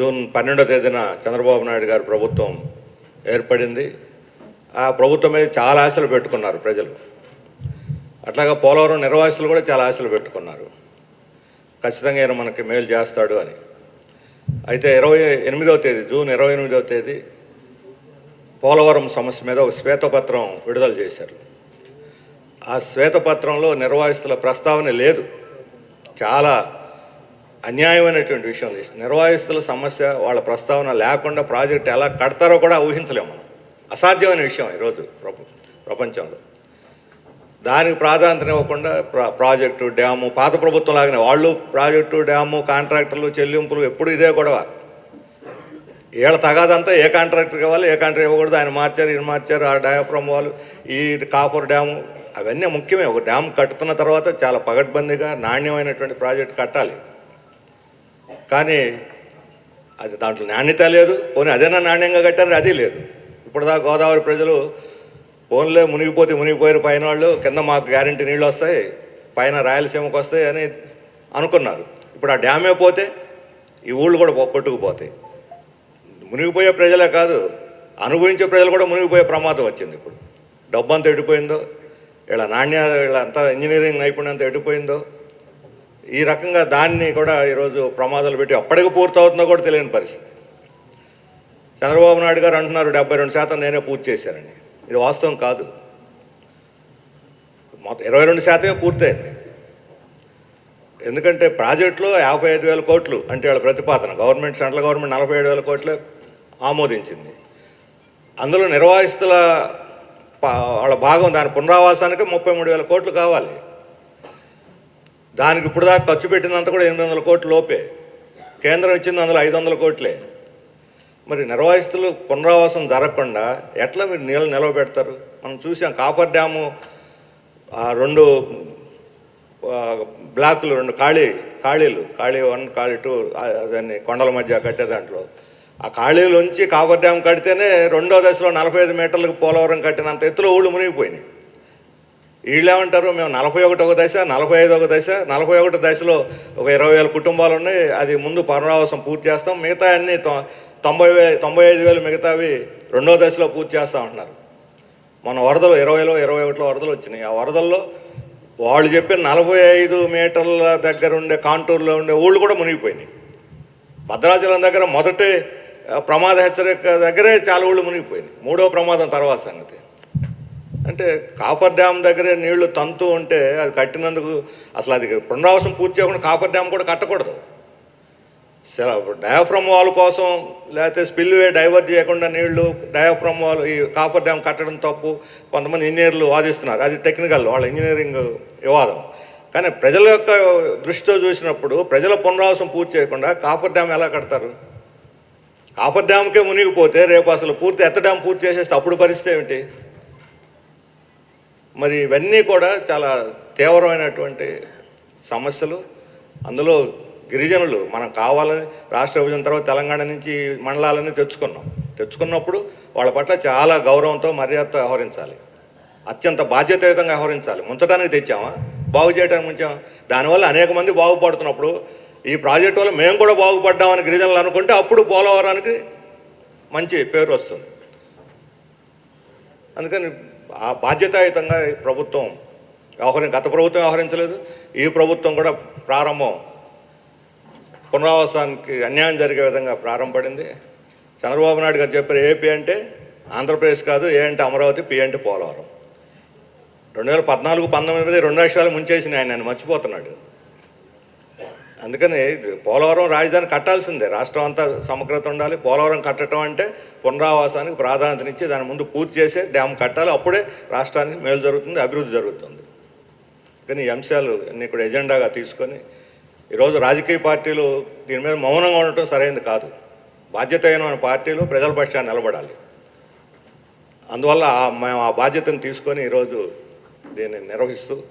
June పన్నెండో తేదీన చంద్రబాబు నాయుడు గారి ప్రభుత్వం ఏర్పడింది. ఆ ప్రభుత్వం మీద చాలా ఆశలు పెట్టుకున్నారు ప్రజలు. అట్లాగా పోలవరం నిర్వాసితులు కూడా చాలా ఆశలు పెట్టుకున్నారు. ఖచ్చితంగా ఈయన మనకి మేలు చేస్తాడు అని. అయితే ఇరవై ఎనిమిదవ తేదీ జూన్ ఇరవై ఎనిమిదవ తేదీ పోలవరం సమస్య మీద ఒక శ్వేతపత్రం విడుదల చేశారు. ఆ శ్వేతపత్రంలో నిర్వాసితుల ప్రస్తావన లేదు. చాలా అన్యాయమైనటువంటి విషయం ఇది సమస్య వాళ్ళ ప్రస్తావన లేకుండా ప్రాజెక్ట్ ఎలా కడతారో కూడా ఊహించలేము మనం. అసాధ్యమైన విషయం ఈరోజు ప్రపంచంలో. దానికి ప్రాధాన్యత ఇవ్వకుండా ప్రాజెక్టు డ్యాము పాత ప్రభుత్వం లాగానే వాళ్ళు ప్రాజెక్టు డ్యాము కాంట్రాక్టర్లు చెల్లింపులు ఎప్పుడు ఇదే గొడవ. ఏళ్ళ తగాదంతా ఏ కాంట్రాక్టర్ కావాలి ఏ కాంట్రాక్టర్ ఇవ్వకూడదు ఆయన మార్చారు ఈయన మార్చారు ఆ డయాఫ్రమ్ వాళ్ళు ఈ కాపర్ డ్యాము అవన్నీ ముఖ్యమే. ఒక డ్యామ్ కట్టుతున్న తర్వాత చాలా పగడ్బందీగా నాణ్యమైనటువంటి ప్రాజెక్ట్ కట్టాలి. కానీ అది దాంట్లో నాణ్యత లేదు. పోనీ అదేనా నాణ్యంగా కట్టారు? అది లేదు. ఇప్పుడు దా గోదావరి ప్రజలు ఫోన్లే మునిగిపోతే మునిగిపోయారు పైన వాళ్ళు కింద మాకు గ్యారంటీ నీళ్ళు వస్తాయి పైన రాయలసీమకు వస్తాయి అని అనుకున్నారు. ఇప్పుడు ఆ డ్యామే పోతే ఈ ఊళ్ళు కూడా కొట్టుకుపోతాయి. మునిగిపోయే ప్రజలే కాదు అనుభవించే ప్రజలు కూడా మునిగిపోయే ప్రమాదం వచ్చింది ఇప్పుడు. డబ్బు అంతా ఎడిపోయిందో ఇలా నాణ్య ఇలా అంతా ఇంజనీరింగ్ నైపుణ్యం అంతా ఎడిపోయిందో ఈ రకంగా దాన్ని కూడా ఈరోజు ప్రమాదాలు పెట్టి అప్పటికి పూర్తవుతుందో కూడా తెలియని పరిస్థితి. చంద్రబాబు నాయుడు గారు అంటున్నారు డెబ్బై రెండు శాతం నేనే పూర్తి చేశానని. ఇది వాస్తవం కాదు. మొత్తం ఇరవై రెండు శాతమే పూర్తయింది. ఎందుకంటే ప్రాజెక్టులో యాభై ఐదు వేల కోట్లు అంటే వాళ్ళ ప్రతిపాదన గవర్నమెంట్ సెంట్రల్ గవర్నమెంట్ నలభై ఏడు వేల కోట్లు ఆమోదించింది. అందులో నిర్వాహిస్తుల వాళ్ళ భాగం దాని పునరావాసానికి ముప్పై మూడు వేల కోట్లు కావాలి. దానికి ఇప్పుడు దాకా ఖర్చు పెట్టినంత కూడా ఎనిమిది వందల కోట్ల లోపే. కేంద్రం ఇచ్చింది అందులో ఐదు వందల కోట్లే. మరి నిర్వాసితులు పునరావాసం జరగకుండా ఎట్లా మీరు నీళ్ళు నిలవబెడతారు మనం చూసాం కాపర్ డ్యాము ఆ రెండు బ్లాకులు రెండు ఖాళీ ఖాళీలు ఖాళీ వన్ ఖాళీ టూ దాన్ని కొండల మధ్య కట్టే దాంట్లో. ఆ ఖాళీలోంచి కాపర్ డ్యామ్ కడితేనే రెండో దశలో నలభై ఐదు మీటర్లకు పోలవరం కట్టినంత ఎత్తులో ఊళ్ళు మునిగిపోయినాయి. వీళ్ళు ఏమంటారు మేము నలభై ఒకటి ఒక దశ నలభై ఐదు ఒక దశ నలభై ఒకటో దశలో ఒక ఇరవై వేల కుటుంబాలు ఉన్నాయి. అది ముందు పునరావాసం పూర్తి చేస్తాం. మిగతా అన్ని తొంభై వే తొంభై ఐదు వేలు మిగతావి రెండో దశలో పూర్తి చేస్తా అంటున్నారు మన వరదలు ఇరవైలో ఇరవై ఒకటిలో వరదలు వచ్చినాయి. ఆ వరదల్లో వాళ్ళు చెప్పిన నలభై ఐదు మీటర్ల దగ్గర ఉండే కాంటూర్లో ఉండే ఊళ్ళు కూడా మునిగిపోయినాయి. భద్రాచలం దగ్గర మొదటి ప్రమాద హెచ్చరిక దగ్గరే చాలా ఊళ్ళు మునిగిపోయినాయి. మూడో ప్రమాదం తర్వాత సంగతి. అంటే కాపర్ డ్యామ్ దగ్గరే నీళ్ళు తంతు ఉంటే అది కట్టినందుకు అసలు అది పునరావాసం పూర్తి చేయకుండా కాపర్ డ్యామ్ కూడా కట్టకూడదు. డయాఫ్రమ్ వాల్ కోసం లేకపోతే స్పిల్వే డైవర్ట్ చేయకుండా నీళ్ళు డయాఫ్రమ్ వాల్ ఈ కాపర్ డ్యామ్ కట్టడం తప్పు. కొంతమంది ఇంజనీర్లు వాదిస్తున్నారు. అది టెక్నికల్ వాళ్ళ ఇంజనీరింగ్ వివాదం. కానీ ప్రజల యొక్క దృష్టితో చూసినప్పుడు ప్రజల పునరావాసం పూర్తి చేయకుండా కాపర్ డ్యామ్ ఎలా కడతారు? కాపర్ డ్యామ్కే మునిగిపోతే రేపు అసలు పూర్తి ఎత్త డ్యామ్ పూర్తి చేసేస్తే అప్పుడు పరిస్థితి ఏమిటి? మరి ఇవన్నీ కూడా చాలా తీవ్రమైనటువంటి సమస్యలు. అందులో గిరిజనులు మనం కావాలని రాష్ట్ర విభజన తర్వాత తెలంగాణ నుంచి మండలాలని తెచ్చుకున్నాం. తెచ్చుకున్నప్పుడు వాళ్ళ పట్ల చాలా గౌరవంతో మర్యాదతో వ్యవహరించాలి. అత్యంత బాధ్యతాయుతంగా వ్యవహరించాలి. ముంచడానికి తెచ్చామా? బాగు చేయడానికి ముంచామా? దానివల్ల అనేక మంది బాగుపడుతున్నప్పుడు ఈ ప్రాజెక్ట్ వల్ల మేము కూడా బాగుపడ్డామని గిరిజనులు అనుకుంటే అప్పుడు పోలవరానికి మంచి పేరు వస్తుంది. అందుకని బాధ్యతాయుతంగా ప్రభుత్వం వ్యవహరి గత ప్రభుత్వం వ్యవహరించలేదు. ఈ ప్రభుత్వం కూడా ప్రారంభం పునరావాసానికి అన్యాయం జరిగే విధంగా ప్రారంభపడింది. చంద్రబాబు నాయుడు గారు చెప్పారు ఏపీ అంటే ఆంధ్రప్రదేశ్ కాదు ఏ అంటే అమరావతి పి అంటే పోలవరం. రెండు వేల పద్నాలుగు పంతొమ్మిది రెండు లక్షలు ముంచేసిన ఆయన ఆయన మర్చిపోతున్నాడు. అందుకని పోలవరం రాజధాని కట్టాల్సిందే. రాష్ట్రం అంతా సమగ్రత ఉండాలి. పోలవరం కట్టడం అంటే పునరావాసానికి ప్రాధాన్యతనిచ్చి దాని ముందు పూర్తి చేసే డ్యామ్ కట్టాలి. అప్పుడే రాష్ట్రానికి మేలు జరుగుతుంది అభివృద్ధి జరుగుతుంది. కానీ ఈ అంశాలు అన్ని ఇక్కడ ఎజెండాగా తీసుకొని ఈరోజు రాజకీయ పార్టీలు దీని మీద మౌనంగా ఉండటం సరైనది కాదు. బాధ్యత అయిన పార్టీలు ప్రజల పక్షాన్ని నిలబడాలి. అందువల్ల మేము ఆ బాధ్యతను తీసుకొని ఈరోజు దీన్ని నిర్వహిస్తూ